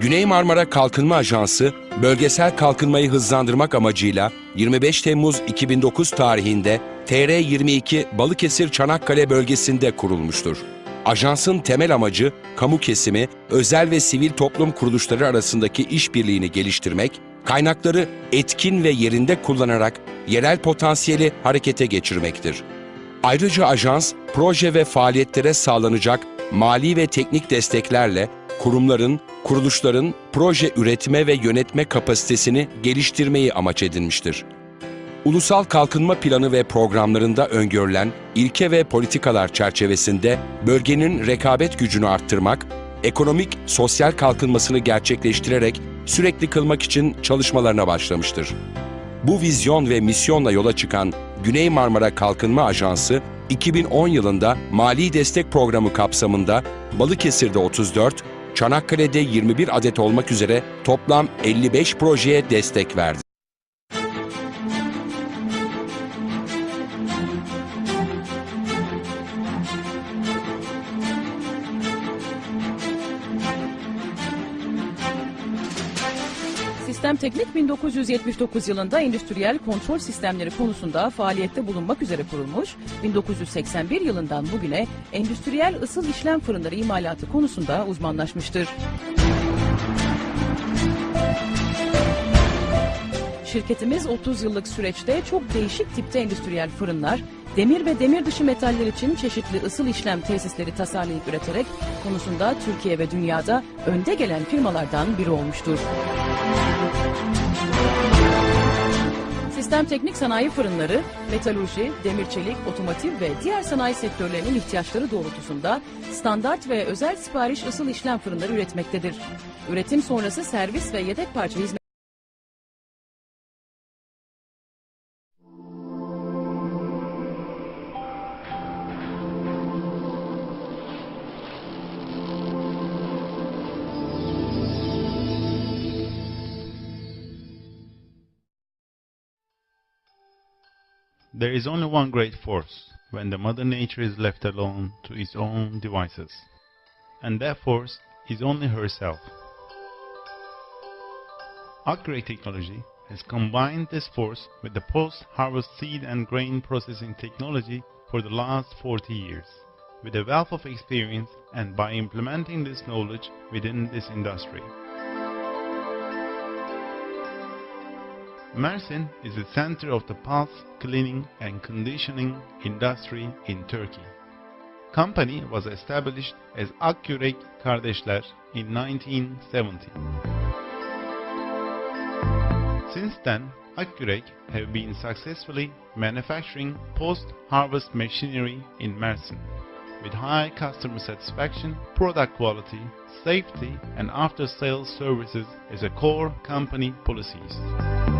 Güney Marmara Kalkınma Ajansı, bölgesel kalkınmayı hızlandırmak amacıyla 25 Temmuz 2009 tarihinde TR22 Balıkesir Çanakkale bölgesinde kurulmuştur. Ajansın temel amacı, kamu kesimi, özel ve sivil toplum kuruluşları arasındaki işbirliğini geliştirmek, kaynakları etkin ve yerinde kullanarak yerel potansiyeli harekete geçirmektir. Ayrıca ajans, proje ve faaliyetlere sağlanacak mali ve teknik desteklerle kurumların, kuruluşların proje üretme ve yönetme kapasitesini geliştirmeyi amaç edinmiştir. Ulusal Kalkınma Planı ve programlarında öngörülen ilke ve politikalar çerçevesinde bölgenin rekabet gücünü arttırmak, ekonomik, sosyal kalkınmasını gerçekleştirerek sürekli kılmak için çalışmalarına başlamıştır. Bu vizyon ve misyonla yola çıkan Güney Marmara Kalkınma Ajansı, 2010 yılında mali destek programı kapsamında Balıkesir'de 34, Çanakkale'de 21 adet olmak üzere toplam 55 projeye destek verdi. Sistem Teknik 1979 yılında endüstriyel kontrol sistemleri konusunda faaliyette bulunmak üzere kurulmuş, 1981 yılından bugüne endüstriyel ısıl işlem fırınları imalatı konusunda uzmanlaşmıştır. Şirketimiz 30 yıllık süreçte çok değişik tipte endüstriyel fırınlar, demir ve demir dışı metaller için çeşitli ısıl işlem tesisleri tasarlayıp üreterek konusunda Türkiye ve dünyada önde gelen firmalardan biri olmuştur. Sistem teknik sanayi fırınları, metalurji, demir çelik, otomotiv ve diğer sanayi sektörlerinin ihtiyaçları doğrultusunda standart ve özel sipariş ısıl işlem fırınları üretmektedir. Üretim sonrası servis ve yedek parça hizmet There is only one great force when the Mother Nature is left alone to its own devices, and that force is only herself. Upgrade technology has combined this force with the post-harvest seed and grain processing technology for the last 40 years, with a wealth of experience and by implementing this knowledge within this industry. Mersin is the center of the pulse cleaning and conditioning industry in Turkey. Company was established as Akkürek Kardeşler in 1970. Since then, Akkürek have been successfully manufacturing post-harvest machinery in Mersin with high customer satisfaction, product quality, safety and after-sales services as a core company policies.